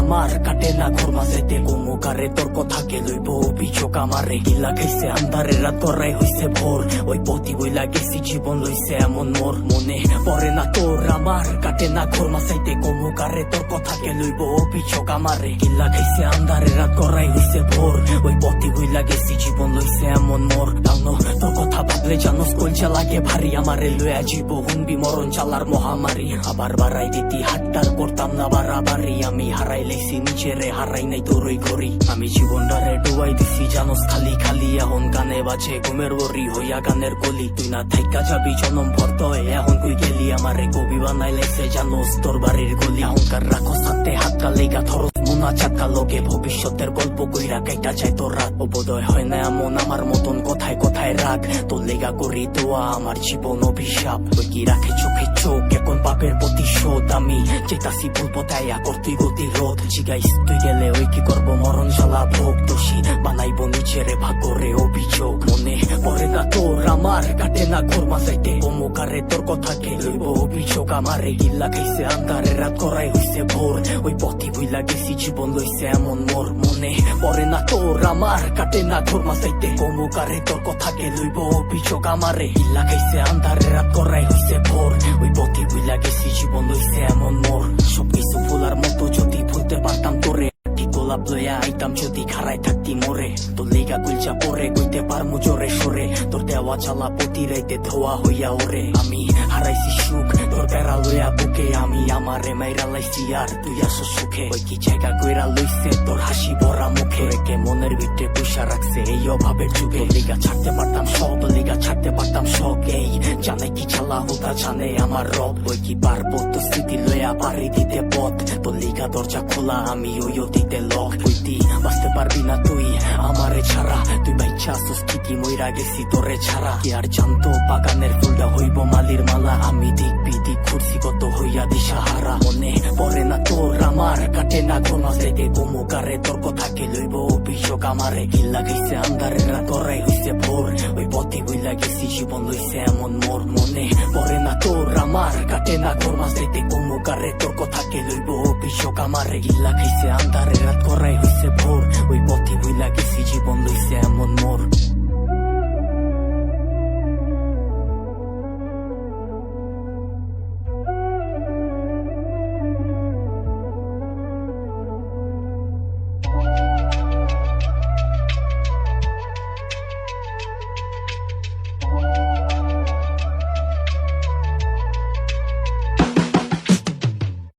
আমার কাটে না ঘর মাঝেতে কুমুকারে তোর কথা কে লইব অভিযোগ আমারে গিলা খাইছে আন্ধারে রাত করাই হইছে ভোর ওই পতি বইলা গেছি জীবন লইছে এমন মোর মনে পরে না তোর আমার কাটে না ঘর মাসাইতে কুমুকারে তোর কথা কে লইব অভিযোগ আমারে গিলা খাইছে আন্ধারে রাত করাই হইছে ভোর ওই পতি বইলা গেছি জীবন লইছে এমন মোর তোর কথা ভাবলে জানোস কলচা লাগে ভারী আমারে লয়া জীব হুনবি মরণ চালার মহামারী আবার বাড়াই দিতি হাট্টার করতাম না বাড়াবাড়ি আমি হারাই লাইছি নিজেরে হারাই নাই তোরই ঘড়ি আমি জীবনটারে ডুবাই দিছি জানোস খালি খালি এখন গানে বাজে ঘুমের ওরি হইয়া গানের কলি তুই না থাইকা যাবি জনম ভর্ত এখন তুই গেলি আমারে কবি বানাই লাইছে জানোস তোর বাড়ির গলি অহংকার রাখো সাথে হাতটা লেগা ধরো মোনা চাকা লোকে ভবিষ্যতের গল্প কইরা কাইটা চাই তোর রাত। বোধয় হয় না এমন আমার মতন, কথায় কথায় রাগ। তোর লেগা করি দোয়া, আমার জীবন অভিশাপ। ওই কি রাখে চোখে চোখ? এখন পাপের প্রতিশোধ আমি চেতাসি ভুল পথায় করতুই গতি রোধ জিগাইস তুই গেলে ওই কি করব? মরণ জ্বালা ভোগ দোষী। বানাইবো নিজেরে ভাগরে অভিযোগ। মনে পড়ে না তোর, আমার কাটে না ঘোর মাসাইতে কমুকারে তোর কথা কে অভিযোগ আমারে গিল্লা খাইছে, আন্ধারে রাত করাই হইছে ভোর। ওই পথি ভুইলা গেছি জীবন লইছে এমন মোর মনে। পড়ে না তোর আমার, কাটে না ঘোর মাসাইতে কমুকারে তোর কথা কে লইব, অভিযোগ আমারে। গিল্লা খাইছে, আন্ধারে রাত করাই হইছে ভোর। ওই পথি ভুইলা গেছি, জীবন লইছে এমন মোর। সবকিছু ভুলার মতো যদি ভুলতে পারতাম তোরে। গোলাপ লইয়া আইতাম যদি খারাই থাকতি মোরে। তোর লেগা গুলচা পরে কইতে পারমু জোরে সরে। দেওয়া চালা প্রতি রাইতে ধোয়া হইয়া ওরে আমি হারাইছি সুখ তোর বেড়া লইয়া বুকে আমি আমারে মাইরা লাইছি আর তুই আসো সুখে ওই কি জায়গা কইরা লইছে তোর হাসি ভরা মুখে কে মনের ভিতরে পয়সা রাখছে এই অভাবের যুগে লিগা ছাড়তে পারতাম সব লিগা ছাড়তে পারতাম সব এই জানে কি চালা হোতা জানে আমার রব ওই কি পারব তো স্মৃতি লইয়া পারি দিতে পথ তোর লিগা দরজা খোলা আমি ওই অতীতে লক হইতি বাঁচতে পারবি না বাইচা স্থিতি মইরা গেছি তোরে ছাড়া। কি আর জানতো বাগানের ফুলটা হইব মালির মালা? আমি দিক বিদিক ঘুরছি কত হইয়া দিশাহারা মনে পড়ে না তোর, আমার কাটে না কোন থেকে গোমুকারে তোর কথা কে লইব? অভিযোগ আমারে গিল্লা গেছে আন্ধারে রাত করাই হইছে ভোর। ওই পথে বইলা গেছি, জীবন লইছে এমন মোর। মনে পড়ে না তোর, আমার কাটে না কোন থেকে গোমুকারে তোর কথা কে লইব? অভিযোগ আমারে গিল্লা খাইছে আন্ধারে রাত করাই হইছে ভোর। ওই পথে বইলা